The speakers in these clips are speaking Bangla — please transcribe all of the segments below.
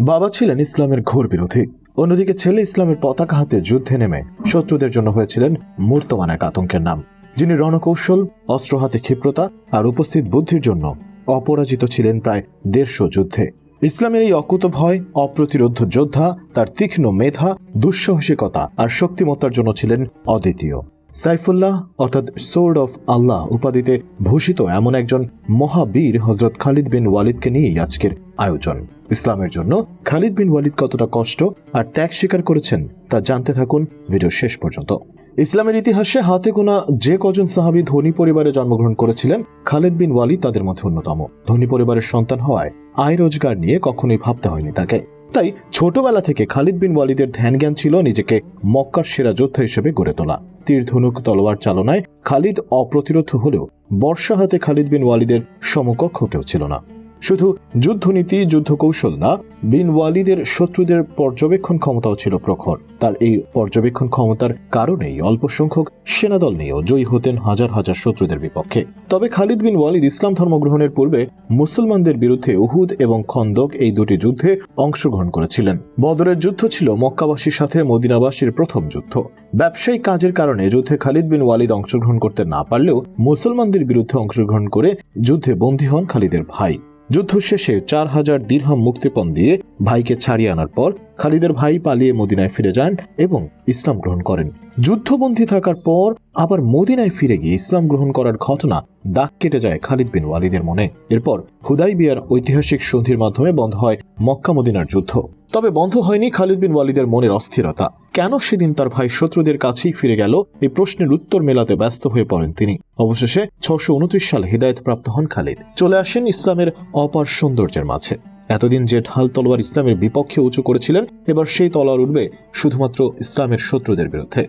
বাবা ছিলেন ইসলামের ঘোর বিরোধী। অন্যদিকে ছেলে ইসলামের পতাকা হাতে যুদ্ধে নেমে শত্রুদের জন্য হয়েছিলেন মূর্তমান এক আতঙ্কের নাম। যিনি রণকৌশল অস্ত্র হাতে ক্ষিপ্রতা আর উপস্থিত বুদ্ধির জন্য অপরাজিত ছিলেন প্রায় দেড়শো যুদ্ধে। ইসলামের এই অকুত ভয়, অপ্রতিরোধ যোদ্ধা, তার তীক্ষ্ণ মেধা, দুঃসাহসিকতা আর শক্তিমত্তার জন্য ছিলেন অদ্বিতীয়। সাইফুল্লাহ, অর্থাৎ সোর্ড অফ আল্লাহ উপাধিতে ভূষিত এমন একজন মহাবীর হজরত খালিদ বিন ওয়ালিদকে নিয়েই আজকের আয়োজন। ইসলামের জন্য খালিদ বিন ওয়ালিদ কতটা কষ্ট আর ত্যাগ স্বীকার করেছেন তা জানতে থাকুন ভিডিও শেষ পর্যন্ত। ইসলামের ইতিহাসে হাতে গোনা যে কজন সাহাবি ধনী পরিবারে জন্মগ্রহণ করেছিলেন, খালিদ বিন ওয়ালিদ তাদের মধ্যে অন্যতম। ধনী পরিবারের সন্তান হওয়ায় আয় রোজগার নিয়ে কখনোই ভাবতে হয়নি তাকে। তাই ছোটবেলা থেকে খালিদ বিন ওয়ালিদের ধ্যান জ্ঞান ছিল নিজেকে মক্কার সেরা যোদ্ধা হিসেবে গড়ে তোলা। তীর ধনুক, তলোয়ার চালনায় খালিদ অপ্রতিরোধ হলেও বর্ষা হাতে খালিদ বিন ওয়ালিদের সমকক্ষ কেউ ছিল না। শুধু যুদ্ধনীতি যুদ্ধ কৌশল না, বিন ওয়ালিদের শত্রুদের পর্যবেক্ষণ ক্ষমতাও ছিল প্রখর। তার এই পর্যবেক্ষণ ক্ষমতার কারণেই অল্প সংখ্যক সেনাদল নিয়েও জয়ী হতেন হাজার হাজার শত্রুদের বিপক্ষে। তবে খালিদ বিন ওয়ালিদ ইসলাম ধর্ম গ্রহণের পূর্বে মুসলমানদের বিরুদ্ধে উহুদ এবং খন্দক এই দুটি যুদ্ধে অংশগ্রহণ করেছিলেন। বদরের যুদ্ধ ছিল মক্কাবাসীর সাথে মদিনাবাসীর প্রথম যুদ্ধ। ব্যবসায়িক কাজের কারণে যুদ্ধে খালিদ বিন ওয়ালিদ অংশগ্রহণ করতে না পারলেও মুসলমানদের বিরুদ্ধে অংশগ্রহণ করে যুদ্ধে বন্দী হন খালিদের ভাই। যুদ্ধ শেষে চার হাজার দীর্হাম মুক্তিপণ দিয়ে ভাইকে ছাড়িয়ে আনার পর খালিদের ভাই পালিয়ে মদিনায় ফিরে যান এবং ইসলাম গ্রহণ করেন। যুদ্ধবন্দী থাকার পর আবার মদিনায় ফিরে গিয়ে ইসলাম গ্রহণ করার ঘটনা দাগ কেটে যায় খালিদ বিন ওয়ালিদের মনে। এরপর হুদাই বিয়ার ঐতিহাসিক সন্ধির মাধ্যমে বন্ধ হয় মক্কা মদিনার যুদ্ধ। তবে বন্ধ হয়নি খালিদ বিন ওয়ালিদের মনের অস্থিরতা। কেন সেদিন তার ভাই শত্রুদের কাছেই ফিরে গেল, এই প্রশ্নের উত্তর মেলাতে ব্যস্ত হয়ে পড়েন তিনি। অবশেষে ছশো সালে হৃদায়ত প্রাপ্ত হন খালিদ। চলে আসেন ইসলামের অপার সৌন্দর্যের মাঝে। এতদিন যে ঢাল তলোয়ার ইসলামের বিপক্ষে উঁচু করেছিলেন, এবার সেই তলোয়ার উঠবে শুধুমাত্র ইসলামের শত্রুদের বিরুদ্ধে।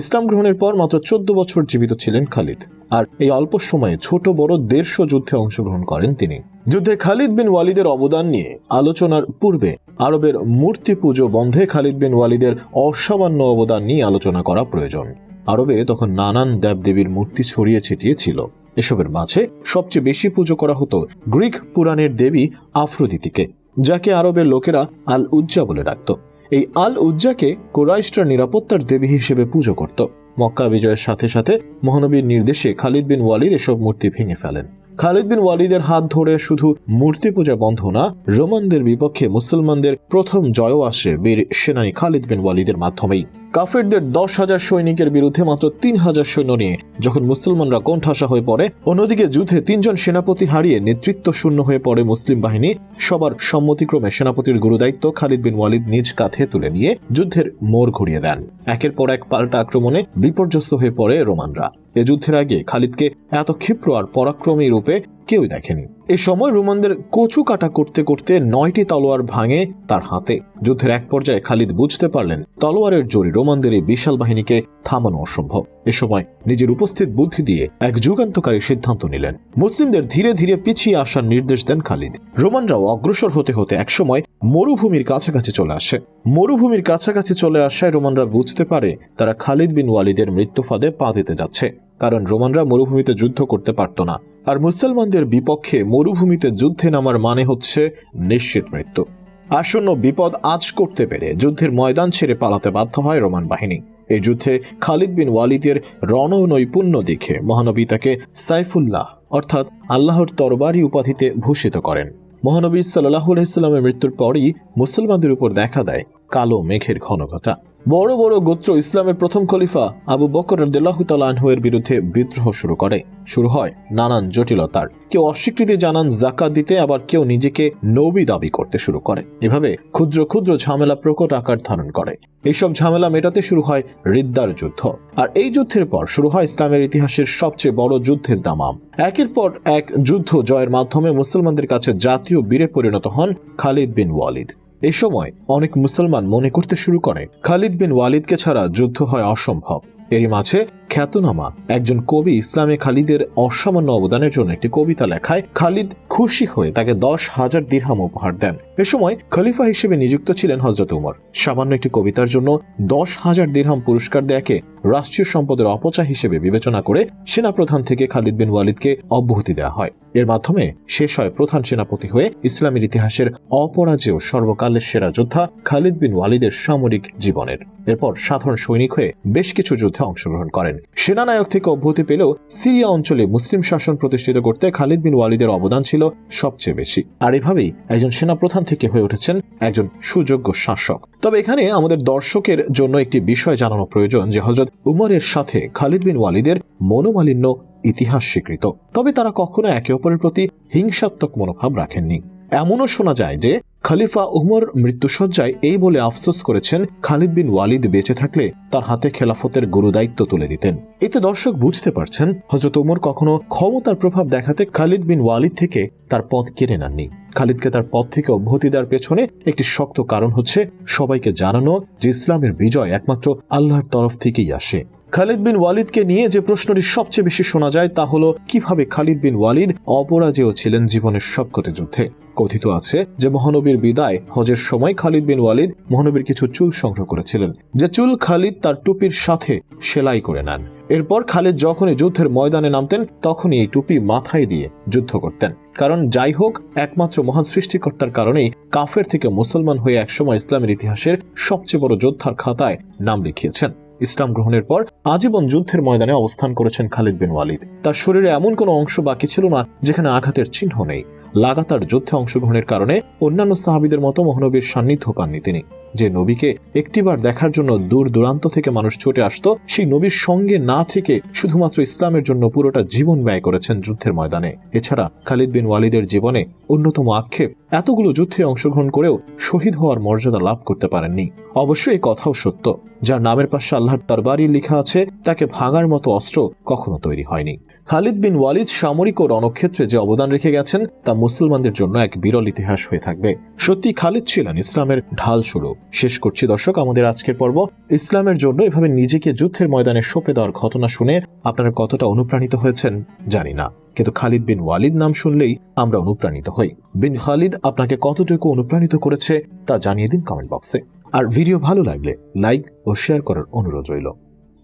ইসলাম গ্রহণের পর মাত্র চোদ্দ বছর জীবিত ছিলেন খালিদ, আর এই অল্প সময়ে ছোট বড় দেড়শো যুদ্ধে অংশগ্রহণ করেন তিনি। যুদ্ধে খালিদ বিন ওয়ালিদের অবদান নিয়ে আলোচনার পূর্বে আরবের মূর্তি পুজো বন্ধে খালিদ বিন ওয়ালিদের অসামান্য অবদান নিয়ে আলোচনা করা প্রয়োজন। আরবে তখন নানান দেবদেবীর মূর্তি ছড়িয়ে ছিটিয়ে ছিল। এসবের মাঝে সবচেয়ে বেশি পুজো করা হতো গ্রিক পুরাণের দেবী আফ্রোদিতিকে, যাকে আরবের লোকেরা আল উজ্জা বলে ডাকত। এই আল উজ্জাকে কোরাইশরা নিরাপত্তার দেবী হিসেবে পুজো করত। মক্কা বিজয়ের সাথে সাথে মহানবীর নির্দেশে খালিদ বিন ওয়ালিদ এসব মূর্তি ভেঙে ফেলেন। খালিদ বিন ওয়ালিদের হাত ধরে শুধু মূর্তি পূজা বন্ধ না, রোমানদের বিপক্ষে মুসলমানদের প্রথম জয়ও আসে বীর সেনানী খালিদ বিন ওয়ালিদের মাধ্যমেই। কাফেরদের দশ হাজার সৈনিকের বিরুদ্ধে মাত্র তিন হাজার সৈন্য নিয়ে যখন মুসলমানরা কোণঠাসা হয়ে পড়ে, অন্যদিকে যুদ্ধে তিনজন সেনাপতি হারিয়ে নেতৃত্ব শূন্য হয়ে পড়ে মুসলিম বাহিনী, সবার সম্মতিক্রমে সেনাপতির গুরুদায়িত্ব খালিদ বিন ওয়ালিদ নিজ কাঁধে তুলে নিয়ে যুদ্ধের মোড় ঘুরিয়ে দেন। একের পর এক পাল্টা আক্রমণে বিপর্যস্ত হয়ে পড়ে রোমানরা। এ যুদ্ধের আগে খালিদকে এত ক্ষিপ্র আর পরাক্রমী রূপে কেউই দেখেনি। এ সময় রোমানদের কচু কাটা করতে করতে নয়টি তলোয়ার ভাঙে তার হাতে। যুদ্ধের এক পর্যায়ে খালিদ বুঝতে পারলেন, তলোয়ারের জোরে রোমানদের এই বিশাল বাহিনীকে থামানো অসম্ভব। এ সময় নিজের উপস্থিত বুদ্ধি দিয়ে এক যুগান্তকারী সিদ্ধান্ত নিলেন। মুসলিমদের ধীরে ধীরে পিছিয়ে আসার নির্দেশ দেন খালিদ। রোমানরাও অগ্রসর হতে হতে একসময় মরুভূমির কাছাকাছি চলে আসে। মরুভূমির কাছাকাছি চলে আসায় রোমানরা বুঝতে পারে তারা খালিদ বিন ওয়ালিদের মৃত্যু ফাঁদে পা দিতে যাচ্ছে, কারণ রোমানরা মরুভূমিতে যুদ্ধ করতে পারত না। আর মুসলমানদের বিপক্ষে মরুভূমিতে যুদ্ধে নামার মানে হচ্ছে নিশ্চিত মৃত্যু। আসন্ন বিপদ আজ করতে পেরে যুদ্ধের ময়দান ছেড়ে পালাতে বাধ্য হয় রোমান বাহিনী। এই যুদ্ধে খালিদ বিন ওয়ালিদের রণনৈপুণ্য দেখে মহানবী তাকে সাইফুল্লাহ, অর্থাৎ আল্লাহর তরবারি উপাধিতে ভূষিত করেন। মহানবী সাল্লাহ আলাইস্লামের মৃত্যুর পরই মুসলমানদের উপর দেখা দেয় কালো মেঘের ঘনঘটা। বড় বড় গোত্র ইসলামের প্রথম খলিফা আবু বকর তালাহের বিরুদ্ধে বিদ্রোহ শুরু করে। শুরু হয় নানান জটিলতার। কেউ অস্বীকৃতি জানান জাকাত দিতে, আবার কেউ নিজেকে নবী দাবি করতে শুরু করে। এভাবে ক্ষুদ্র ক্ষুদ্র ঝামেলা প্রকট আকার ধারণ করে। এইসব ঝামেলা মেটাতে শুরু হয় রিদ্দার যুদ্ধ। আর এই যুদ্ধের পর শুরু হয় ইসলামের ইতিহাসের সবচেয়ে বড় যুদ্ধের দামাম। একের পর এক যুদ্ধ জয়ের মাধ্যমে মুসলমানদের কাছে জাতীয় বীরে পরিণত হন খালিদ বিন ওয়ালিদ। এ সময় অনেক মুসলমান মনে করতে শুরু করে, খালিদ বিন ওয়ালিদকে ছাড়া যুদ্ধ হয় অসম্ভব। এরই মাঝে খ্যাতনামা একজন কবি ইসলামে খালিদের অসামান্য অবদানের জন্য একটি কবিতা লেখায়, খালিদ খুশি হয়ে তাকে দশ হাজার দিরহাম উপহার দেন। এ সময় খলিফা হিসেবে নিযুক্ত ছিলেন হজরত উমর। সামান্য একটি কবিতার জন্য দশ হাজার দিরহাম পুরস্কার দেয়াকে রাষ্ট্রীয় সম্পদের অপচয় হিসেবে বিবেচনা করে সেনাপ্রধান থেকে খালিদ বিন ওয়ালিদকে অব্যাহতি দেওয়া হয়। এর মাধ্যমে শেষ হয় প্রধান সেনাপতি হয়ে ইসলামের ইতিহাসের অপরাজেয় সর্বকালের সেরা যোদ্ধা খালিদ বিন ওয়ালিদের সামরিক জীবনের। এরপর সাধারণ সৈনিক হয়ে বেশ কিছু যুদ্ধে অংশগ্রহণ করেন। সেনানায়ক থেকে অব্যাহতি পেলেও সিরিয়া অঞ্চলে মুসলিম শাসন প্রতিষ্ঠিত করতে খালিদ বিন ওয়ালিদের অবদান ছিল সবচেয়ে বেশি। আর এভাবেই একজন সেনাপ্রধান থেকে হয়ে উঠেছেন একজন সুযোগ্য শাসক। তবে এখানে আমাদের দর্শকের জন্য একটি বিষয় জানানো প্রয়োজন যে হজরত উমরের সাথে খালিদ বিন ওয়ালিদের মনোমালিন্য ইতিহাস স্বীকৃত। তবে তারা কখনো একে অপরের প্রতি হিংসাত্মক মনোভাব রাখেননি। এমনও শোনা যায় যে, খলিফা উমর মৃত্যুসজ্জায় এই বলে আফসোস করেছেন খালিদ বিন ওয়ালিদ বেঁচে থাকলে তার হাতে খেলাফতের গুরুদায়িত্ব তুলে দিতেন। এতে দর্শক বুঝতে পারছেন হজরত উমর কখনো ক্ষমতার প্রভাব দেখাতে খালিদ বিন ওয়ালিদ থেকে তার পদ কেড়ে নেননি। খালিদকে তার পদ থেকে অব্যাহতি দেওয়ার পেছনে একটি শক্ত কারণ হচ্ছে সবাইকে জানানো যে ইসলামের বিজয় একমাত্র আল্লাহর তরফ থেকেই আসে। খালিদ বিন ওয়ালিদকে নিয়ে যে প্রশ্নটি সবচেয়ে বেশি শোনা যায় তা হলো, কীভাবে খালিদ বিন ওয়ালিদ অপরাজেয় ছিলেন জীবনের সবকটি যুদ্ধে? কথিত আছে যে মহানবীর বিদায় হজের সময় খালিদ বিন ওয়ালিদ মহানবীর কিছু চুল সংগ্রহ করেছিলেন, যে চুল খালিদ তার টুপির সাথে সেলাই করে নেন। এরপর খালিদ যখনই যুদ্ধের ময়দানে নামতেন, তখনই এই টুপি মাথায় দিয়ে যুদ্ধ করতেন। কারণ যাই হোক, একমাত্র মহান সৃষ্টিকর্তার কারণেই কাফের থেকে মুসলমান হয়ে একসময় ইসলামের ইতিহাসের সবচেয়ে বড় যোদ্ধার খাতায় নাম লিখিয়েছেন। ইসলাম গ্রহণের পর আজীবন যুদ্ধের ময়দানে অবস্থান করেছেন খালিদ বিন ওয়ালিদ। তার শরীরে এমন কোনো অংশ বাকি ছিল না যেখানে আঘাতের চিহ্ন নেই। লাগাতার যুদ্ধে অংশগ্রহণের কারণে অন্যান্য সাহাবিদের মতো মহানবীর সান্নিধ্য পাননি তিনি। যে নবীকে একটিবার দেখার জন্য দূর দূরান্ত থেকে মানুষ ছুটে আসতো, সেই নবীর সঙ্গে না থেকে শুধুমাত্র ইসলামের জন্য পুরোটা জীবন ব্যয় করেছেন যুদ্ধের ময়দানে। এছাড়া খালিদ বিন ওয়ালিদের জীবনে অন্যতম আক্ষেপ, এতগুলো যুদ্ধে অংশগ্রহণ করেও শহীদ হওয়ার মর্যাদা লাভ করতে পারেননি। অবশ্য এই কথাও সত্য। যার নামের পাশে আল্লাহর তরবারি লেখা আছে, তাকে ভাঙার মতো অস্ত্র কখনো তৈরি হয়নি। খালিদ বিন ওয়ালিদ সামরিক ও রণক্ষেত্রে যে অবদান রেখে গেছেন, তা মুসলমানদের জন্য এক বিরল ইতিহাস হয়ে থাকবে। সত্যি খালিদ ছিলেন ইসলামের ঢাল স্বরূপ। শেষ করছি দর্শক, আমাদের আজকের পর্ব। ইসলামের জন্য এভাবে নিজেকে যুদ্ধের ময়দানে সঁপে দেওয়ার ঘটনা শুনে আপনারা কতটা অনুপ্রাণিত হয়েছেন, জানি না। কিন্তু খালিদ বিন ওয়ালিদ নাম শুনলেই আমরা অনুপ্রাণিত হই। বিন খালিদ আপনাকে কতটুকু অনুপ্রাণিত করেছে, তা জানিয়ে দিন কমেন্ট বক্সে। আর ভিডিও ভালো লাগলে লাইক ও শেয়ার করার অনুরোধ রইল।